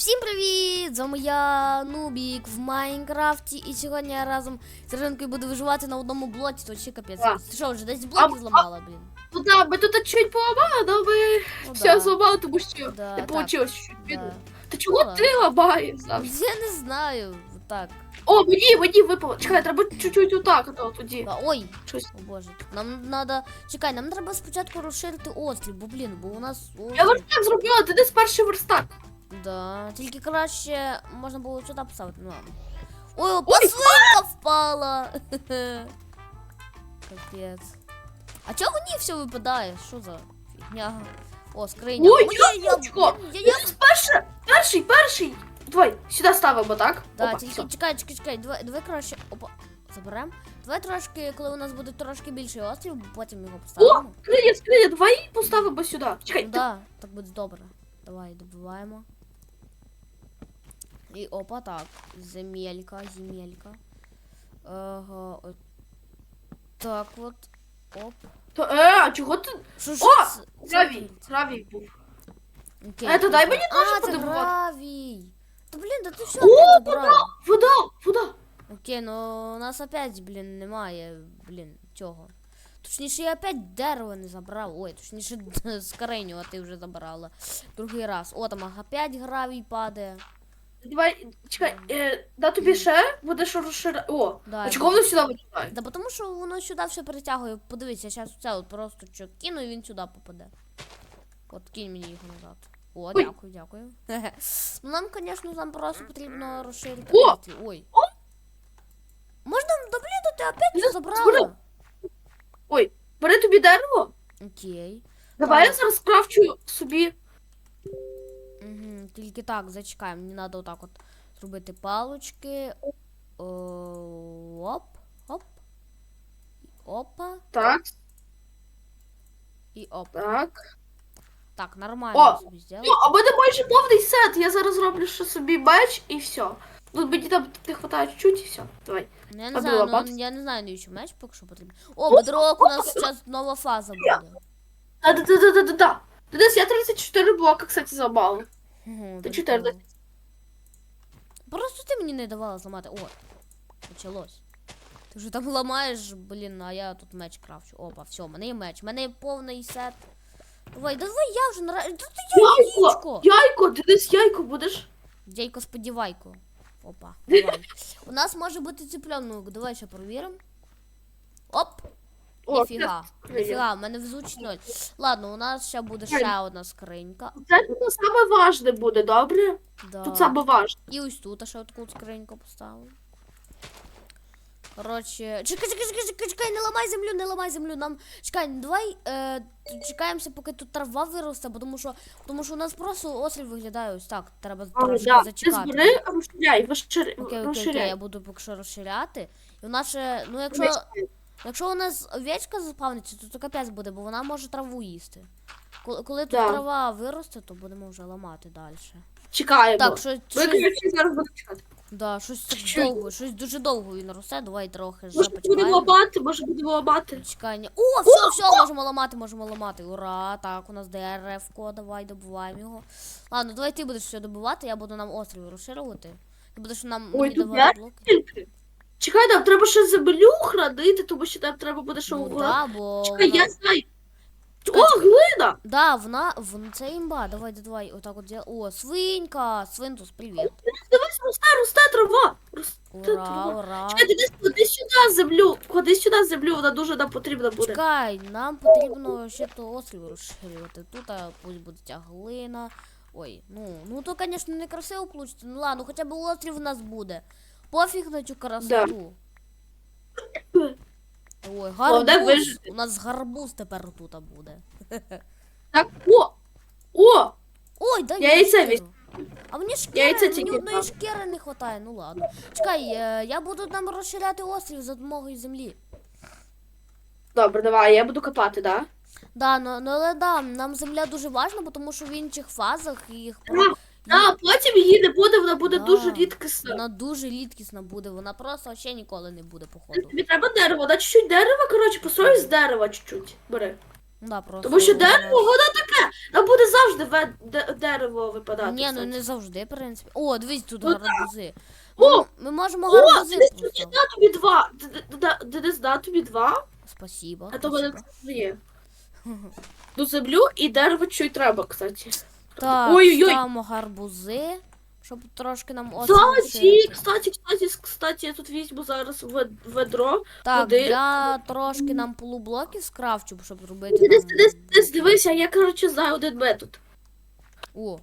Всім привіт! З вами я Нубік в Майнкрафті. І сьогодні я разом з Іринкою буду виживати на одному блоці, то ще капець. Ти що, вже десь блоки зламала, блін? Ну да, ми тут чуть поламали, але ми Ну, все да. зламали, тому що Да, не так. вийшло чуть Да. да. Та чого Ну, ти ламаєш завжди? Я не знаю. Так. О, мені, мені випало. Чекай, треба чуть-чуть отак, то тоді. Да. Ой, Щось. о боже. Нам треба. Чекай, нам треба спочатку розширити острів, бо блін, бо у нас Я острів. верстак зробила, ти десь перший верстак. Да. Тільки краще можна було сюди поставити. Ну ладно. Ой, о, посилка впала. Капець. А чого мені все випадає? Що за фігня? О, скриня. Ой, яблучко! Перший, перший, перший. Давай, сюди ставимо, так? Да, Опа, тільки чекай, чекай, чекай, давай, давай краще. Опа, заберемо. Давай трошки, коли у нас буде трошки більший острів, потім його О, скриня, скриня, давай поставимо сюди. Чекай, Ну да, так буде добре. Давай, добиваємо. І опа, так. Земелька, земелька. Ага, от. Так от. Оп. то, е, а чого ти? Що ж О, це- Гравій, гравій був. Окей, Е, то дай мені теж А, це подивувати. гравій. Та блін, да ти все О, опять. Вода, вода. Окей, ну у нас опять, блін, немає, блін, цього. Точніше, я опять дерево не забрав. Ой, точніше, скореню, а ти вже забрала. Другий раз. О, там опять гравій падає. Давай, чекай, е, да тобі ще будеш розширяти. О, Да, а чого воно сюди викидає? Да тому що воно сюди все притягує. Подивись, я зараз це от просто що кину і він сюди попаде. От кинь мені його назад. О, Ой. дякую, дякую. ну нам, звісно, нам просто потрібно розширити. О! Ой. Можна, да блін, ти опять все забрала. збери. Ой, бери тобі дерево. Окей. Давай я зараз крафчу собі. Тільки так, зачекай, мені треба отак от зробити палочки. О, оп, оп. Опа Так, і оп. так. Так, нормально О, собі Ну, зробили. а в мене майже повний сет. Я зараз зроблю ще собі меч і все. Ну, мені там не вистачає чуть-чуть і все. Давай. Ну, я не а знаю, ну, я не знаю, навіщо меч поки що потрібен. О, бедрок, у нас зараз нова фаза буде. А, да, да, да, да, да, да. Десь я 34 блока, кстати, забав. Угу, Ти 14. Просто ти мені не давала зламати. О, почалось. Ти вже там ламаєш, блін, а я тут меч крафчу. Опа, все, в мене є меч, в мене є повний сет. Давай, давай я вже наразі. Та ти Яйко! яєчко! Яйко, ти десь яйко будеш? Дядько, сподівайко. Опа, давай. У нас може бути цыпленок, давай ще провіримо. Оп! Ніфіга, ніфіга, в мене везучий ноль. Ладно, у нас ще буде ще одна скринька. Це тут саме важне буде, добре? Да. Тут саме важне. І ось тут ще таку скриньку поставив. Коротше, чекай, чекай, чекай, чекай, чекай, не ламай землю, не ламай землю. Нам чекай, давай е, чекаємося, поки тут трава виросте, бо тому що, тому що у нас просто острів виглядає ось так. Треба А, трошки да. Ти збери, розширяй, розширяй. Окей, окей, окей, я буду поки що розширяти. І у нас ще, ну якщо, якщо у нас овечка заспавниться, то, то капець буде, бо вона може траву їсти. Коли, коли тут Да. трава виросте, то будемо вже ламати далі. Чекаємо. Так, що, Ви, щось, зараз чекати. да, щось так Чуть-чуть. довго, щось дуже довго він росте, давай трохи вже Може будемо почекаємо. ламати, може будемо ламати. Чекання. О, все, все, можемо ламати, можемо ламати. Ура! Так, у нас деревко, давай добуваємо його. Ладно, давай ти будеш все добувати, я буду нам острів розширювати. Ти будеш нам Ой, мені тут давати блоки. тільки. Чекай, нам треба ще землю хранити, тому що нам треба буде ще Ну, да, бо Чекай, вона- я знаю. О, глина! Да, вона, вон, це імба, давай, давай, отак от діл. О, свинька, свинтус, привіт. Дивись, росте, росте трава. Росте Ура, трава. ура. Чекай, дивись, ходи сюди землю. Ходи сюди землю, вона дуже нам потрібна буде. Чекай, нам потрібно ще то острів розширювати. Тут а, пусть буде ця глина. Ой, ну, ну то, звісно, не красиво получиться. Ну ладно, хоча б острів у нас буде. Пофіг на цю красоту. Ой, Головне гарбуз. У нас гарбуз тепер тут буде. Так, о! О! Ой, дай Я яйце. А мені шкіри, мені одної шкіри не вистачає, ну ладно. Чекай, е, я буду нам розширяти острів за допомогою землі. Добре, давай, я буду копати, да? Да, ну, ну але да, нам земля дуже важна, тому що в інших фазах їх А, А, потім її не буде, вона буде Да. дуже рідкісна. вона дуже рідкісна буде, вона просто ще ніколи не буде, походу. Тобі треба дерево, да, чуть-чуть дерева, коротше, построй з дерева чуть-чуть. Бери. Ну да, просто. Тому що дерево, воно таке. Нам буде завжди ве- де- дерево випадати. Ні, ну не завжди, в принципі. О, дивись, тут Ну, гарбузи. О! Ми, можемо О, гарбузи Денис, просто. да тобі два. Д- д- д- Денис, да тобі два, Спасибо. а то мене спасибо. вже є. До землю і дерево чуть треба, кстати. Так, Ой-ой-ой. ставимо гарбузи, щоб трошки нам Кстати, лишити. кстати, кстати, кстати, я тут візьму зараз вед- ведро. Так, води. я трошки нам полублоки скрафчу, щоб зробити. Десь, нам- десь дивися, я, коротше, знаю один метод. О.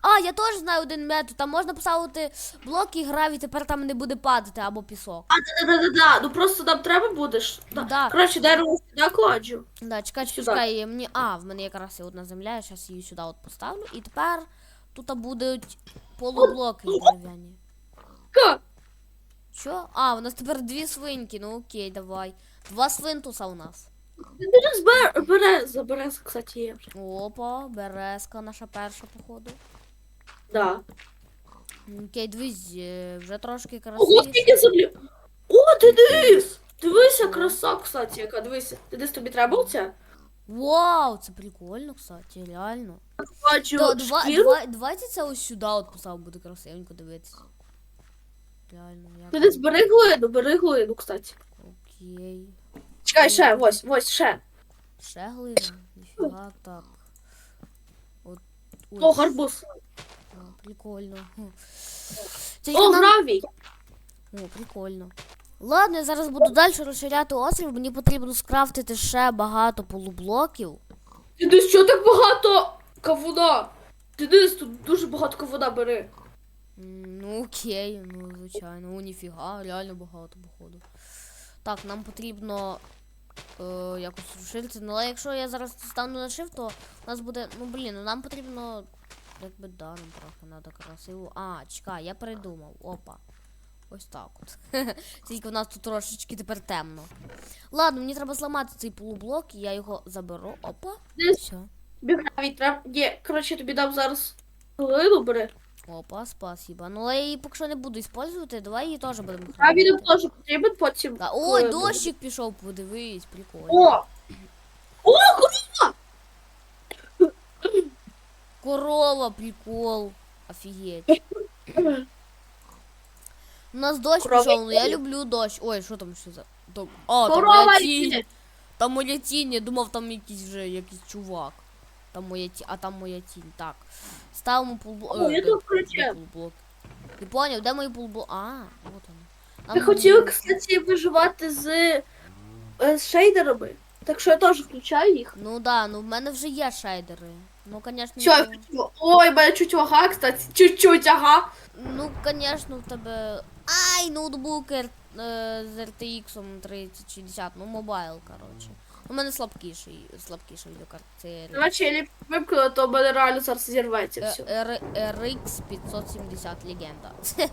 А, я теж знаю один метод. Там можна поставити блок і гравій, тепер там не буде падати або пісок. А, да-да-да-да, ну просто нам треба буде ж. Да. Да. Коротше, дерево сюди кладжу. Да, чекай, Сюди. чекай, мені. А, в мене якраз є одна земля, я зараз її сюди от поставлю. І тепер тут будуть полублоки дерев'яні. Ка? Що? А, у нас тепер дві свинки. Ну окей, давай. Два свинтуса у нас. Денис бер, бере, забере, кстати, є. Опа, березка наша перша, походу. Да. Окей, дивись, е, вже трошки Ого, красивіше. скільки землі. О, Денис! Дивися, краса, кстати, яка, дивися. Денис, тобі треба оця? Вау, це прикольно, кстати, реально. Бачу То, два, шкіру. два, давайте це ось сюди от постав, буде красивенько дивитися. Реально, як. Денис, бери глину, бери глину, кстати. Окей. Чекай, ще, ось, ось, ще. Ще глина? Ніфіга так. От. ой, О, гарбуз. Прикольно. Це О, нам- гравій. О, прикольно. Ладно, я зараз буду далі розширяти острів. Мені потрібно скрафтити ще багато полублоків. Денис, що так багато кавуна? Денис, тут дуже багато кавуна бери. Ну окей, ну звичайно. О, ніфіга, реально багато, походу. Так, нам потрібно е, якось розширити. Ну, але якщо я зараз стану на shift, то у нас буде. Ну блін, ну нам потрібно. Якби да, нам трохи треба красиво. А, чекай, я придумав. Опа. Ось так от. Тільки у нас тут трошечки тепер темно. Ладно, мені треба зламати цей полублок, і я його заберу. Опа. Все. тобі гравій треба. Ні, коротше, тобі дам зараз глину бери. Опа, спасибо. Ну але я її поки що не буду використовувати, давай її теж будемо. Нам використовувати. теж потрібен потім. Та, ой, дощик пішов, подивись, прикольно. О! О, курва! Корова, прикол. Офігеть. У нас дощ Корова пішов, ну я люблю дощ. Ой, що там ще за. Там... А, там Корова моя тінь. йде. Там моя тінь, я думав, там якийсь вже якийсь чувак. Там моя тінь, а там моя тінь. Так. Ставимо полблок. О, я тут, короче. полблок. Ти поняв, де мої полблок? А, от вони. Ми Нам хотіли, буде- кстати, виживати з, е, з шейдерами. Так що я теж включаю їх. Ну да, ну в мене вже є шейдери. Ну, конечно, Все, я включила. Ой, мене чуть вага, кстати. Чуть-чуть, ага. Ну, конечно, в тебе. Ай, ноутбук е, з RTX 3060, ну мобайл, коротше. У мене слабкіший, слабкіший відеокарт. Це Давайте я вимкнула, то мене реально зараз зірветься Е, все. RX 570 легенда.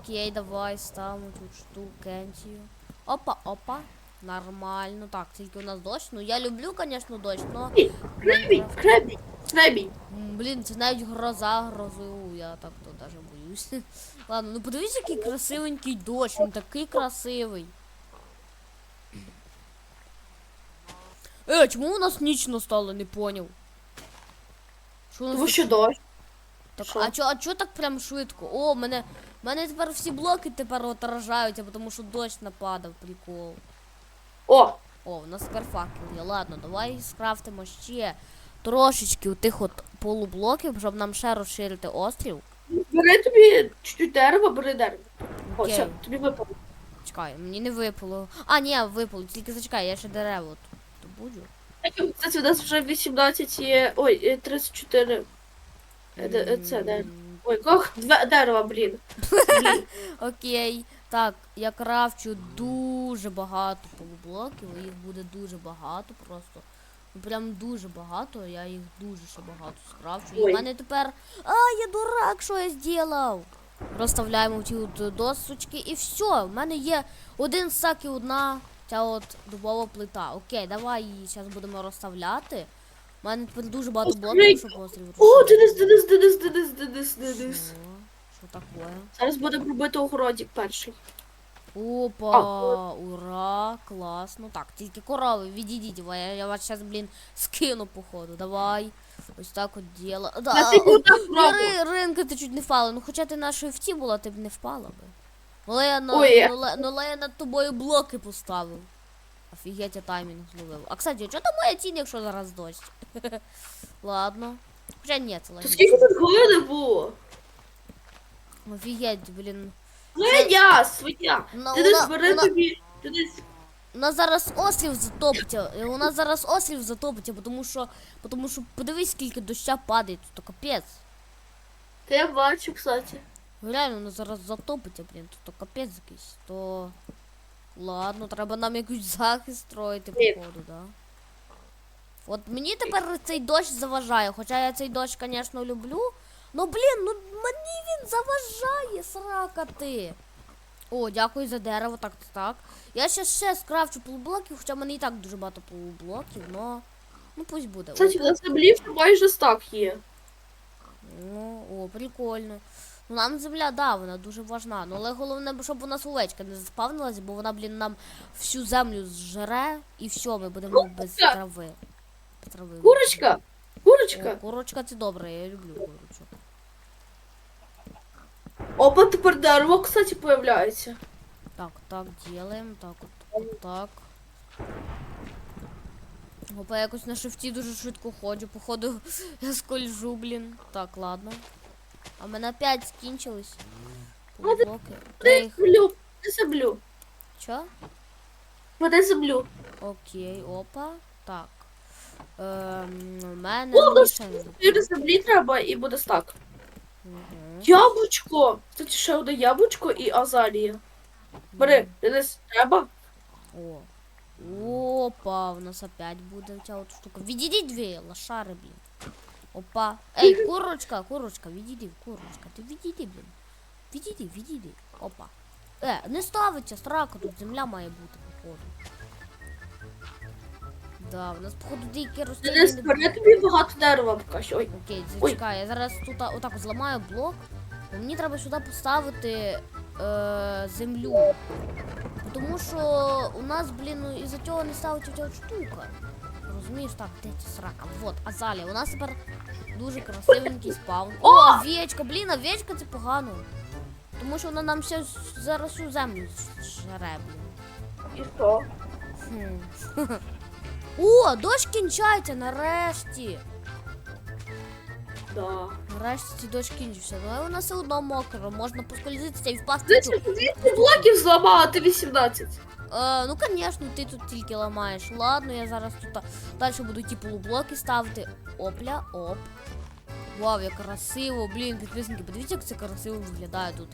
Окей, давай ставимо тут штукенцію. Опа, опа. Нормально. Так, тільки у нас дощ. Ну я люблю, конечно, дощ, но. Кребій, кребій. М, Блін, це навіть гроза грозу, я так то даже боюсь. Ладно, ну подивись, який красивенький дощ, він такий красивий. Е, чому у нас ніч настала, не поняв. Тому що дощ. так, а чо, а чо так прям швидко? О, мене, мене тепер всі блоки тепер отражаються, тому що дощ нападав, прикол. О, О, у нас тепер факел є. Ладно, давай скрафтимо ще трошечки у тих от полублоків, щоб нам ще розширити острів. бери тобі чуть-чуть дерева, бери дерево. О, Окей. все, тобі випало. Чекай, мені не випало. А, ні, випало, тільки зачекай, я ще дерево тут добуджу. Кстати, у нас вже 18 є. Ой, е, 34. Е, де- е, Це дерево. Ой, кох, две дерева. Блін. Окей. Так, я крафчу дуже багато полублоків, їх буде дуже багато просто. Ну, Прям дуже багато, я їх дуже ще багато скрафчу. І в мене тепер. А, я дурак, що я зробив? Розставляємо ті от досочки і все. В мене є один сак і одна ця от дубова плита. Окей, давай її зараз будемо розставляти. У мене тепер дуже багато блоків, щоб острів О. Денис, Денис, Денис, Денис, Денис, Денис. Що? Що таке? Зараз будемо робити огородик перший. Опа, ура, класно. Так, тільки корови, відійдіть, бо я, я вас зараз, блін, скину походу. Давай. Ось так от діло. Да, Я я роблю. ри- ринка ти чуть не впала. Ну хоча ти на шифті була, ти б не впала би. Ну, але я, на, Ой, ну, але- ну, я над тобою блоки поставив. Офігеть, я таймінг зловив. А кстати, що там моя тінь, якщо зараз дощ? Ладно. Хоча ні, це То скільки тут глини було? Офігеть, блін. Свиня, свиня. Ну, Ти десь вона- бери вона- тобі. Ти десь. У нас зараз ослів затопиться. е, У нас зараз ослів затопиться, тому що, тому що подивись, скільки доща падає, тут то капець. Та я бачу, кстати. Реально, воно зараз затопиться, блін, тут то капець якийсь. То. Ладно, треба нам якийсь захист строїти, Ні. походу, да. От мені тепер цей дощ заважає, хоча я цей дощ, звісно, люблю. Ну блін, ну мені він заважає, срака ти. О, дякую за дерево, так, так. Я ще ще скрафчу полублоків, хоча в мене і так дуже багато полублоків, но. Ну пусть буде. Кстати, на землі вже майже стак є. Ну, о, прикольно. Ну нам земля, да, вона дуже важна. Ну але головне, щоб у нас овечка не заспавнилась, бо вона, блін, нам всю землю зжере і все, ми будемо без трави. Без трави. Курочка, О, курочка. курочка це добре, я люблю курочок. Опа, тепер дерево, кстати, появляється. Так, так, делаем, так, от, от так. Опа, якось на шифті дуже швидко ходжу, походу я скольжу, блін. Так, ладно. А в мене опять скінчились. Землю? Чо? Де землю? Окей, опа. Так. Ем, у мене О, мені нас не Біля землі треба і буде стак. Мгм. Яблучко! Кстати, ще одне яблучко і азалія. Бери, десь треба. О. Опа, у нас опять буде ця от штука. Відійди дві, лошари, блін. Опа. Ей, курочка, курочка, відійди, курочка, ти відійди, блін. Відійди, відійди. Опа. Е, не ставиться, страка, тут земля має бути, походу. Да, у нас, походу, деякі не бери тобі багато дерева поки що. Ой, Окей, Ой. зачекай, я зараз тут а, отак зламаю блок. бо Мені треба сюди поставити е, землю. Тому що у нас, блін, ну, із-за цього не ставиться ця от штука. Розумієш, так, де ця срака? Вот, Азалія. У нас тепер дуже красивенький спаун. О, О! овечка, блін, овечка це погано. Тому що вона нам ще зараз всю землю жре, блін. і що? Хм. О, дощ кінчається нарешті. Да. Нарешті дощ кінчився, але вона все одно мокро, можна поскользитися і впасти. Дивіться, тут. 200 блоків зламала, а ти 18. Е, ну, звісно, ти тут тільки ламаєш. Ладно, я зараз тут далі буду ті полублоки ставити. Опля, оп. Вау, як красиво, блін, підписники, подивіться, як це красиво виглядає тут.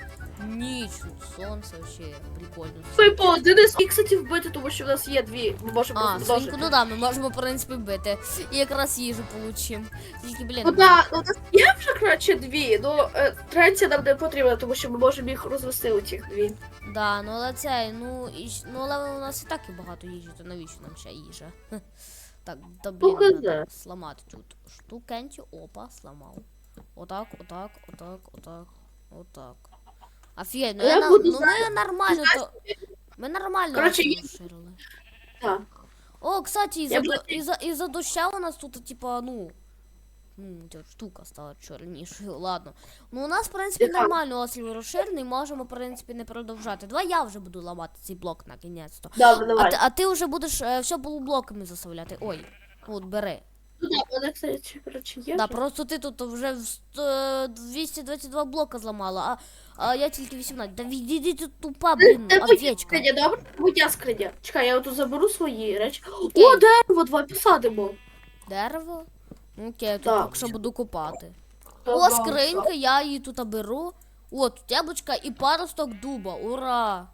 Ніч, тут сонце, вообще прикольно. Пипо, ти не і, кстати, вбити, тому що в нас є дві. Ми можемо А, розмножити. свинку, ну да, ми можемо, в принципі, бити. І якраз їжу получимо. Тільки, блін, Ну да, у нас є вже краще дві, ну е, третя нам не потрібна, тому що ми можемо їх розвести у цих дві. Да, ну але це, ну, і, ну але у нас і так і багато їжі, то навіщо нам ще їжа? Так, да блін, надо треба сламати тут штукенті, опа, сламав. Отак, отак, отак, отак, отак. Офігеть, ну, Я я, на- буду ну ми нормально, то, ми нормально Короче, я-. Так. О, кстати, из-за Я до, буду- із-за, із-за у нас тут, типа, ну, ну, ця штука стала чорнішою, ладно. Ну, у нас, в принципі, нормально ослів розширений, можемо, в принципі, не продовжати. Давай я вже буду ламати цей блок накінець-то. Добре, А давай. ти, а ти вже будеш е, все полублоками заставляти. Ой, от бери. Ну да, мене, кстати, коротше, є. Да, вже. просто ти тут вже в сто- 222 блока зламала, а, а я тільки 18. Да відійди тут тупа, блін, Це моя овечка. скриня, добре? Моя скриня. Чекай, я отут заберу свої речі. Окей. О, дерево, два посадимо. Дерево. Ну, Окей, я тут Так. поки що буду копати. Та О, скринька, я її тут беру. О, тут яблучка і паросток дуба. Ура!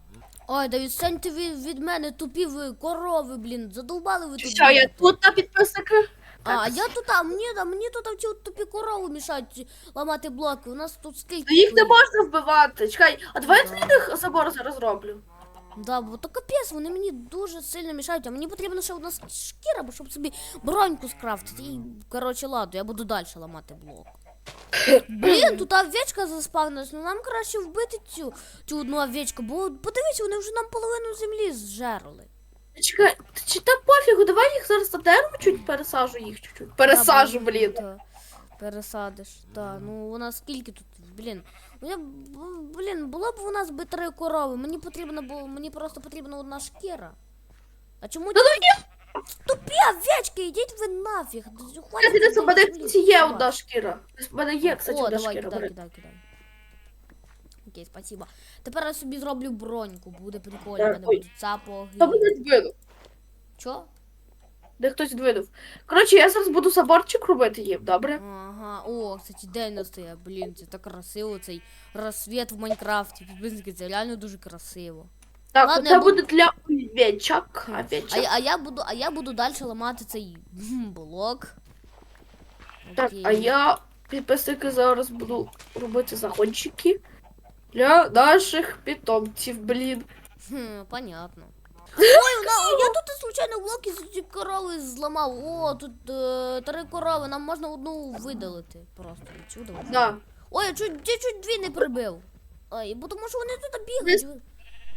Ой, да відстаньте від, від мене, тупі ви корови, блін, задовбали ви тут. Що, я тут на підписника? А, я тут, а мені, а мені тут от тупі корови мішають ламати блоки. У нас тут скільки. Ну, Їх не можна вбивати. Чекай, а давай я тобі їх забор зараз роблю. Да, бо то капець, вони мені дуже сильно мішають, а мені потрібна ще одна шкіра, бо щоб собі броньку скрафтити. І, коротше, ладно, я буду далі ламати блок. Блін, тут овечка заспавнилась, ну нам краще вбити цю, цю одну овечку, бо подивись, вони вже нам половину землі зжерли. Чекай, чи та пофігу, давай їх зараз на дерево чуть пересажу їх чуть-чуть. Пересажу, блін. Та, пересадиш. Та, ну у нас скільки тут, блін. Ну, я, б- блін, було б у нас би три корови. Мені потрібно було, мені просто потрібна одна шкіра. А чому Та ну ті- тупі овечки, йдіть ви нафіг. Хватить Кстати, десь у тут мене землі кстати, є одна шкіра. У мене є, кстати, О, одна давай, шкіра. кидай, бери. кидай, кидай. Окей, спасибо. Тепер я собі зроблю броньку, буде прикольно, мене будуть сапоги. Хто мене здвинув? Чо? Де хтось здвинув. Коротше, я зараз буду заборчик робити їм, добре? Ага, о, кстати, день настає, блін, це так красиво, цей розсвіт в Майнкрафті. Підписники, це реально дуже красиво. Так, Ладно, це я буду- буде для овечок. А, я- а я буду, а я буду далі ламати цей м, блок. Так, Окей. а я підписники зараз буду робити загончики для наших питомців, блін. Хм, понятно. Ой, на, я тут случайно блок із корови зламав. О, тут е, три корови, нам можна одну видалити. Просто відсюди. Да. Ой, я чуть, я чуть дві не прибив. Ой, бо тому що вони тут бігають.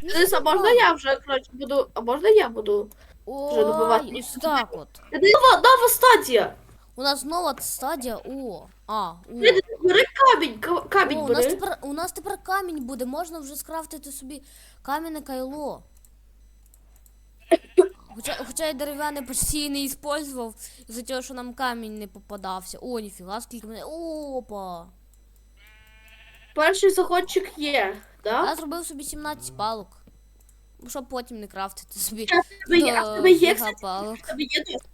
Дивись, а можна я вже, коротше, буду. А можна я буду? вже добивати? Ой, ось так от. Нова, нова стадія! У нас нова стадія. О, а, о. Бери, бери камінь, ка- камінь О, у нас бери. тепер у нас тепер камінь буде, можна вже скрафтити собі кам'яне кайло. Хоча, хоча я дерев'яне почти не іспользував, за того, що нам камінь не попадався. О, ніфіга, скільки мене. Опа! Перший заходчик є, да? Я зробив собі 17 палок. Щоб потім не крафтити собі. Є, палок.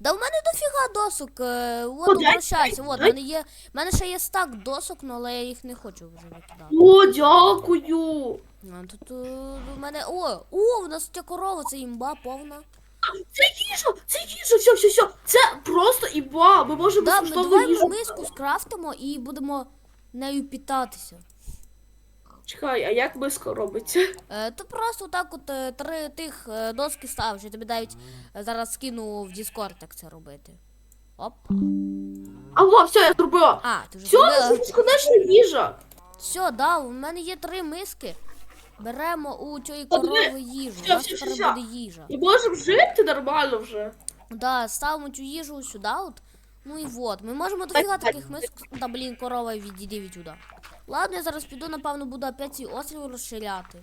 Да в мене дофіга досок. е, От, обращайся. От, в мене є. В мене ще є стак досок, ну, але я їх не хочу вже викидати. О, дякую! А, тут е, у мене. О, о, у нас ця корова, це імба повна. Це їжа! Це їжа! Все, все, все! Це просто іба! Ми можемо Да, ми давай ми їжу. миску скрафтимо і будемо нею питатися. Чекай, а як миска робиться? Е, то просто так от е, три тих е, доски ставиш, я тобі навіть е, зараз скину в Discord, як це робити. Оп. А все, я зробила! А, ти вже Все, зробила? це безконечна їжа! Все, да, у мене є три миски. Беремо у цієї корови їжу. У нас тепер всьо. буде їжа. І можемо жити нормально вже. Да, ставимо цю їжу сюди от. Ну і вот. Ми можемо дофіга таких мисок. Та блін, корова відійди відсюди. Ладно, я зараз піду, напевно, буду опять цей острів розширяти.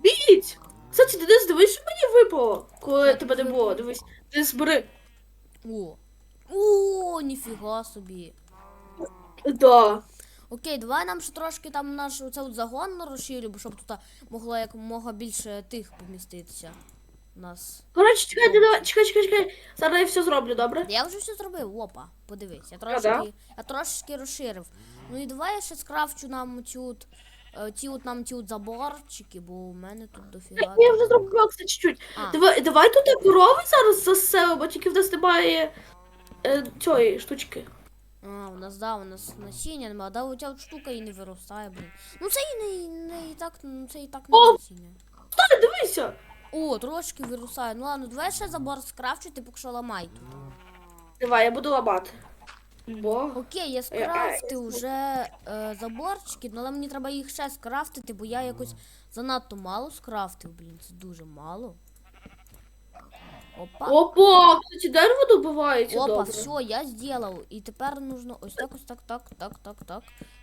Біть! Кстати, Денис, дивись, що мені випало, коли Що тебе не було. Дивись, ти збери. О. О, ніфіга собі. Да. Окей, давай нам ще трошки там наш оце от загон розширю, бо щоб тут могло якомога більше тих поміститися. У нас. Коротше, чекай, давай, чекай, чекай, чекай. Зараз я все зроблю, добре? Я вже все зробив, опа, подивись, я да? я трошечки розширив. Ну і давай я ще скрафчу нам ці от, е, ті от нам ті от заборчики, бо у мене тут дофіга. Я вже зробила, кстати, чуть-чуть. Давай, давай тут корови зараз заселимо, тільки в нас немає е, цієї штучки. А, у нас да, у нас насіння немає, да, оця от штука і не виростає, блін. Ну це і не, не і так, ну це і так не О! насіння. Стой, дивися! О, трошки виростає. Ну ладно, давай ще забор скрафчу, ти поки що ламай тут. Давай, я буду ламати. Бо. Окей, я скрафтив вже е, заборчики, ну, але мені треба їх ще скрафтити, бо я якось занадто мало скрафтив, блін, це дуже мало. Опа. Опа, кстати, дерево добивається Опа, добре. все, я сделал. І тепер нужно ось так, ось так, так, так, так, так,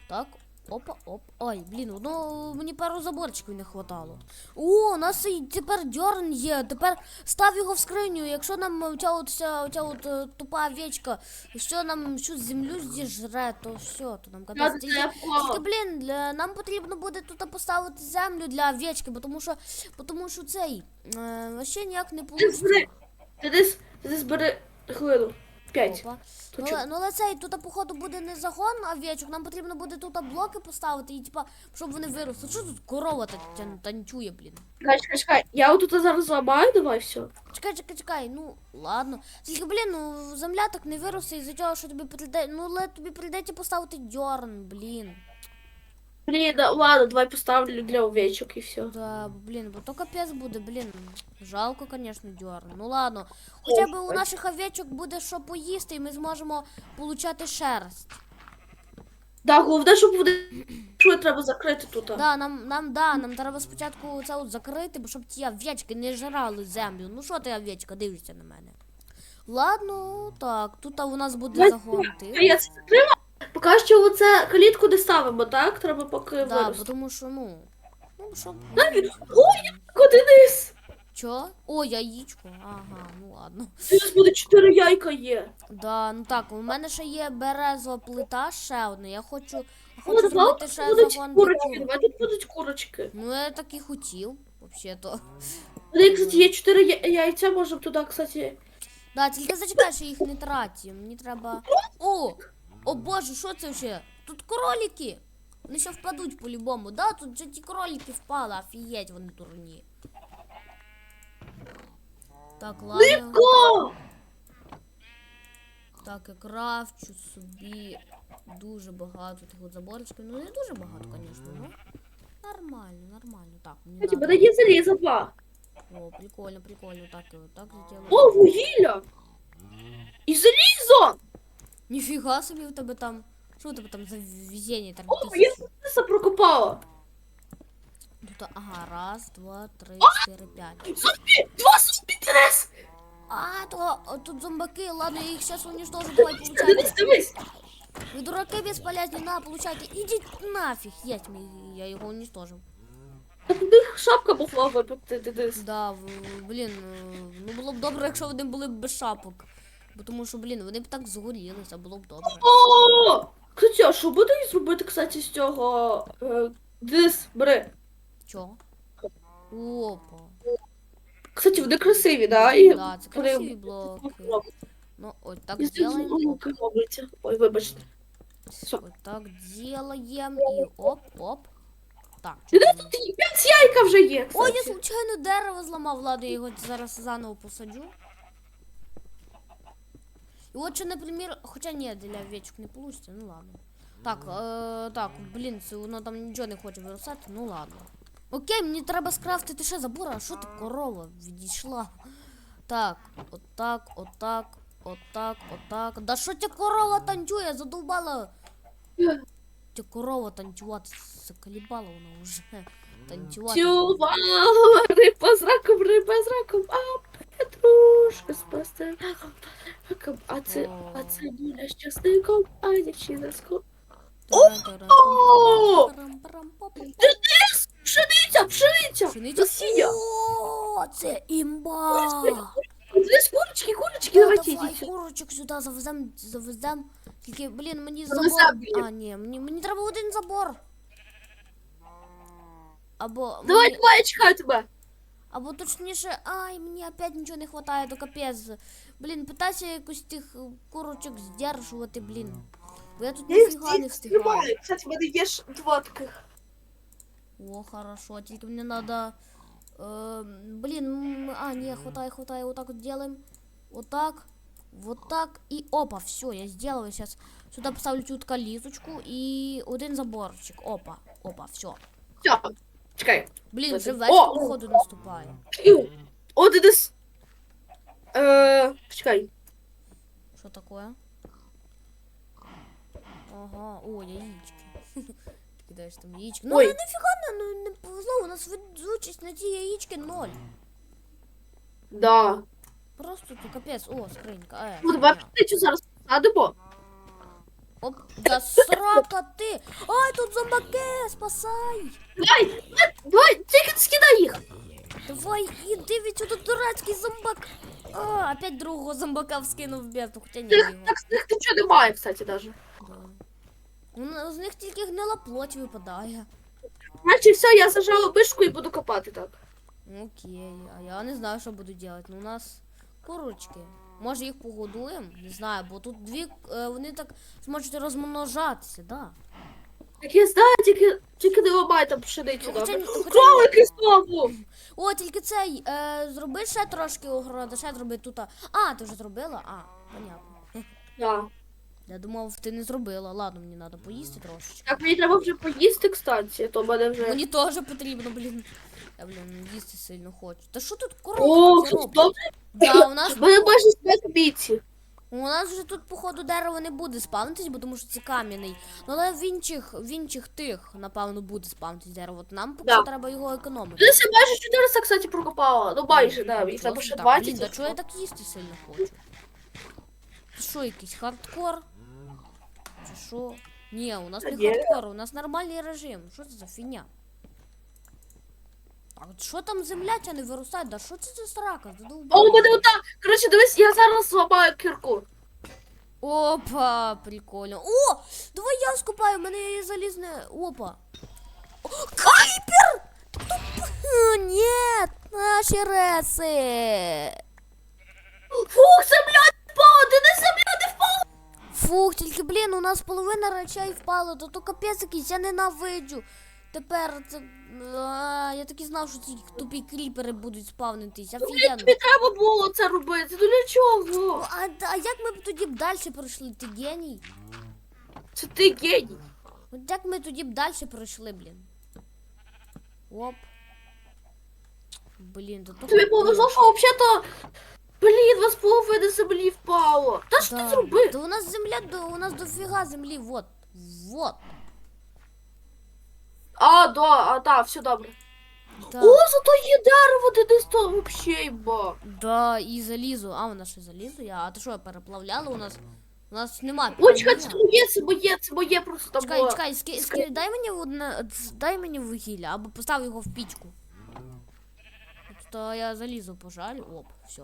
так. Опа, оп. Ой, блін, ну мені пару заборчиків не хватало. О, у нас і тепер дьорн є. Тепер став його в скриню. Якщо нам оця от вся оця от е, тупа овечка, що нам щось землю зіжре, то все, то нам капець. Тільки- блін, для, нам потрібно буде тут поставити землю для овечки, тому що, тому що цей, е, вообще ніяк не вийде. Ти десь, ти десь. П'ять. Опа. Ну, чо? але- ну але цей тут, походу, буде не загон овечок, нам потрібно буде тут блоки поставити і типа, щоб вони виросли. Що тут корова та, тя- танцює, блін? Чекай, чекай, чекай. Я отут зараз зламаю, давай все. Чекай, чекай, чекай, ну ладно. Тільки, блін, ну земля так не виросте із-за того, що тобі прийде. Ну, але тобі прийдеться поставити дьорн, блін. Блін, да, ладно, давай поставлю для овечок і все. Да, блін, бо то капець буде, блін. Жалко, звісно, дьорн. Ну ладно. Хоча б у наших овечок буде що поїсти, і ми зможемо получати шерсть. Да, головне, щоб вони що треба закрити тут. Да, нам, нам, да, нам треба спочатку це от закрити, бо щоб ті овечки не жрали землю. Ну що ти овечка, дивишся на мене. Ладно, так, тут у нас буде загон я це закрила. Поки що оце калітку не ставимо, так? Треба поки Да, вирости. тому що, ну. Ну, щоб. Ой, Куди низ? Чо? О, яєчко. Ага, ну ладно. Нас буде чотири яйка є. Да, ну так, у мене ще є березова плита, ще одна. Я хочу, я хочу давай зробити ще будуть загон курочки, курок. давай тут будуть курочки. Ну, я так і хотів, взагалі-то. Вони, кстати, є чотири я- яйця, можемо туди, кстати. Да, тільки зачекай, що їх не траті. Мені треба. О! О боже, що це ще? Тут кролики! Вони ще впадуть по-любому. Да, тут же ті кролики впали, офігеть, вони дурні. Так, ладно. Так, я крафчу собі дуже багато тих заборчиків. Ну, не дуже багато, звісно, ну. Нормально, нормально. Так, мені Кстати, в надо. є залізо два. О, прикольно, прикольно. Так, так зробили. О, вугілля! І залізо! Ніфіга собі у тебе там. Що у тебе там за везіння там О, я прокопала. Тут, ага, раз, два, три, чотири, п'ять. Зомбі! Два зомбі трес! А, то а, тут зомбаки, ладно, я їх сейчас уничтожу, давай, Дивись, получайте. дивись. Вы дураки бесполезні, на, получайте. Ідіть нафіг, єсть, мій- я його уничтожив. Так у шапка могла випити. Да, в- блін, е, ну було б добре, якщо вони були б без шапок. Бо тому що, блін, вони б так згорілися, було б добре. О! Кстати, а що буде зробити, кстати, з цього? Е, бери. Чо? Опа. Кстати, вони красиві, да? І Да, це красиві блоки. Ну, ось так І з цим. Оп. робиться. Ой, вибачте. Вот так делаем и оп-оп. Так. Денис, тут і п'ять яйка вже є, Ой, я кстати. случайно дерево зламав, ладно, я його зараз заново посаджу. І от що, наприклад, хоча ні, для овечок не получится, ну ладно. Так, е, так, блін, це воно там нічого не хоче виростати, ну ладно. Окей, мені треба скрафтити ще забор, а що ти корова відійшла? Так, отак, отак, отак, отак. Да що ця корова танцює, задовбала. Ця корова танцювати, заколібала вона вже. Танцювати. Цювала, риба з раком, риба з раком, а Петрушка з пастернаком, раком, а це, а це Юля з часником, а дівчина з ко... О! Денис, пшениця, пшениця, Пшениця? насіння. О, це імба! Денис, курочки, курочки, давайте Давай йдіть. курочок сюди завезем, завезем. Тільки, блін, мені Завезем, забор. блін. А, ні, мені, мені треба один забор. Або, Давай, мені, давай, я чекаю тебе. або точніше, ай, мені опять нічого не вистачає, то капець. Блін, питайся якось тих е, курочок здержувати, блін. Бо я тут ніфіга не встигаю. Кстати, в мене є ж два таких. О, хорошо, тільки мне надо... э, блин, м, а, не, хватай, хватай, вот так вот делаем. Вот так, вот так, и опа, все, я сделала сейчас. Сюда поставлю чутка лизочку и один заборчик. Опа, опа, все. Все, Чекай. Блин, вже вечір, о. походу, наступає. О, Денис. Е, чекай. Що такое? Ага, о, яички. Ти кидаєш там яички. Ну, Ой. ну нафіга не, ну, не повезло, у нас везучість на ті яички ноль. Да. Просто тут капець, о, скринька. Е, Ну, давай фігня. птицю зараз посадимо. Оп, да срака ти! Ай, тут зомбаки, спасай! Давай, давай, тільки скидай їх. Давай, іди від сюди дурацький зомбак. А, опять другого зомбака вскинув в бездну, хоча ні, Тих, його. так, з них нічого немає, кстати, даже. Да. Ну, з них тільки гнила плоть випадає. Значить, все, я зажала мишку і буду копати так. Окей, а я не знаю, що буду робити. Ну, у нас курочки. Може їх погодуємо? Не знаю, бо тут дві, е, вони так зможуть розмножатися, да. Так я знаю, тільки, тільки там пшеницю. Ну, Кролики знову. О, тільки цей, е, зроби ще трошки огорода, ще зроби тут. А, ти вже зробила? А, понятно. Да. Я думав, ти не зробила. Ладно, мені треба поїсти трошечки. Так, мені треба вже поїсти, кстати, то мене вже... Мені теж потрібно, блін. Я, блін, їсти сильно хочу. Та що тут О, корова? тут добре. Да, у нас В мене майже бійці. У нас вже тут, походу, дерево не буде спавнитись, бо тому що це кам'яний. Ну, але в інших, в інших тих, напевно, буде спавнитись дерево. От нам поки Да. треба його економити. Десь я майже 400, кстати, прокопала. Ну майже, да. І треба Просто ще так. 20. Блін, да чого я так їсти сильно хочу? Це що, якийсь хардкор? Чи що? Ні, у нас Та не хардкор, у нас нормальний режим. Що це за фігня? А от що там земля ця не виростає? Да що це за срака? О, у мене отак. Коротше, дивись, я зараз зламаю кірку. Опа, прикольно. О! Давай я скупаю, в мене є залізне. Опа. О, Кайпер! Туп- Ні, наші реси. Фух, земля не впала, ти не земля не впала. Фух, тільки, блін, у нас половина речей впала, то то капець якийсь, я ненавиджу. Тепер це. А, я так і знав, що ці тупі кріпери будуть спавнитись. Офігенно. Тобі треба було це робити. Ну для чого? А, а як ми б тоді б далі пройшли? Ти геній? Це ти геній. От як ми тоді б далі пройшли, блін? Оп. Блін, то Тобі повезло, що взагалі-то. Блін, вас половина землі впало. Та що ти зробив? Да у нас земля, до, у нас дофіга землі, вот. Вот. А, да, а, да, все добре. Да. О, зато є дерево, де десь то вообще йба. Да, і залізо. А, вона ще залізо. Я. А ти що, переплавляла у нас? У нас немає. Ой, чекай, це моє, це моє, це моє просто там. Чекай, було. чекай, ски, ски, дай мені одне, дай мені вугілля, або постав його в пічку. То я залізо пожалю. Оп, все.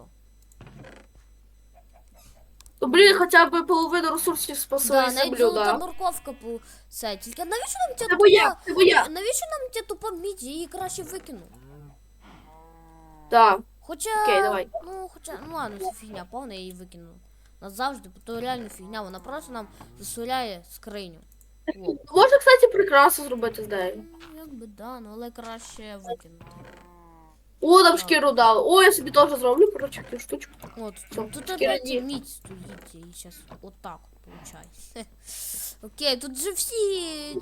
Ну, блін, хоча б половину ресурсів спасли Да, навіть землю, золота да. морковка по це. Тільки навіщо нам ця Це тупа... це. Навіщо нам ця тупа мідь? Я її краще викину. Да. Хоча. Окей, давай. Ну, хоча, ну ладно, це фігня, повна я її викину. Назавжди, бо то реально фігня, вона просто нам засуляє скриню. О, Можна, кстати, прикрасу зробити з нею. ну, якби да, ну але краще викинути. О, там шкіру дали. О, я собі теж зроблю, коротше, цю штучку. От, Що, тут шкіра опять ні. мідь стоїть, і зараз отак от. Окей, тут же всі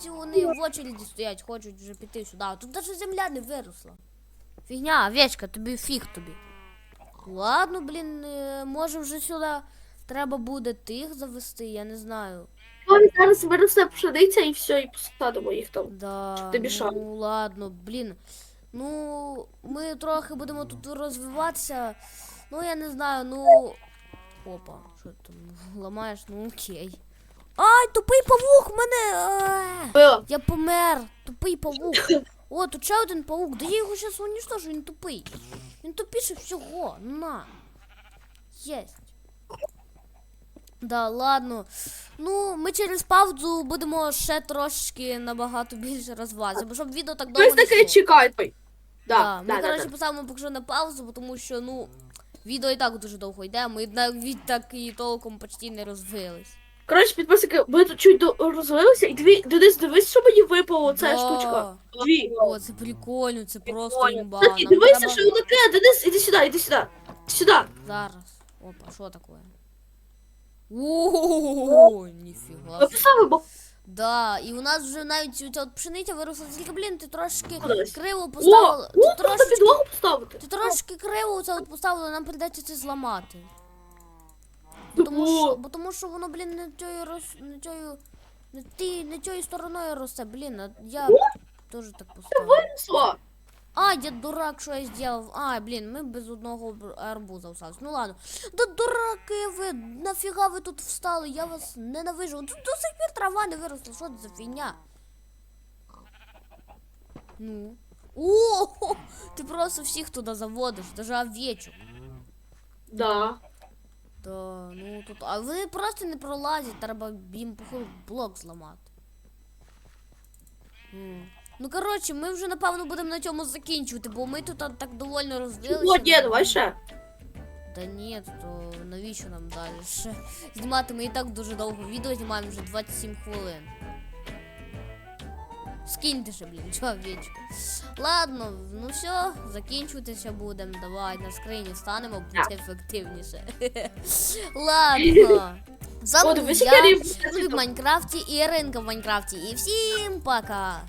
ці вони в очереді стоять, хочуть вже піти сюди. А Тут навіть земля не виросла. Фігня, овечка, тобі фіг тобі. Ладно, блін, е, може вже сюди треба буде тих завести, я не знаю. Ой, зараз виросте пшениця і все, і посадимо їх там. Да, тобі що? ну ладно, блін. Ну, ми трохи будемо тут розвиватися. Ну, я не знаю, ну. Опа, що ти там ламаєш? Ну окей. Ай, тупий павук мене. е, Я помер. Тупий павук. О, тут ще один павук. Да я його зараз уничтожу, він тупий. Він тупіше всього. На. Єсть. Да, ладно. Ну, ми через паузу будемо ще трошечки набагато більше розвиватися, бо щоб відео так довго не таке йшло. чекай. Да, Да, ми, да, коротше, да. поставимо поки що на паузу, тому що, ну, відео і так дуже довго йде, ми навіть так і толком почти не розвились. Коротше, підписники, ми тут чуть до- розвилися, і дві, дивись, дивись, що мені випало, ця Да. штучка. Дві. О, це прикольно, це просто Прикольно. імба. Кстати, Нам дивися, треба- що таке, Денис, іди сюди, іди сюди. Сюди. Зараз. Опа, що таке? О, ніфіга. Поставили, бо Да, і у нас вже навіть ця от пшениця виросла. Тільки, блін, ти трошки криво поставила. о, Ти трошки, трошечки, підлогу поставити. ти трошки криво це от поставила, нам прийдеться це зламати. Бо Тому що, бо тому що воно, блін, не тією роз, не тією, не ті, не тією стороною росте, блін, а я теж так поставив. Винесла. А, я дурак, що я зробив. А, блін, ми без одного арбуза остались. Ну ладно. Да дураки ви, нафіга ви тут встали? Я вас ненавижу. Тут до сих пір трава не виросла. Що це за фігня? Ну. О, ти просто всіх туди заводиш, даже овечок. Да. Да, ну тут. А вони просто не пролазять, треба їм походу блок зламати. М. Ну коротше, ми вже напевно будемо на цьому закінчувати, бо ми тут так довольно розвилися. Ні, давай ще. Та ні, то навіщо нам далі ще знімати? Ми і так дуже довго відео знімаємо вже 27 хвилин. Скиньте ще, блін, чого вічку. Ладно, ну все, закінчуватися будемо. Давай на скрині станемо, буде ефективніше. Ладно. З вами я, Майнкрафті і Іринка в Майнкрафті. І всім пока!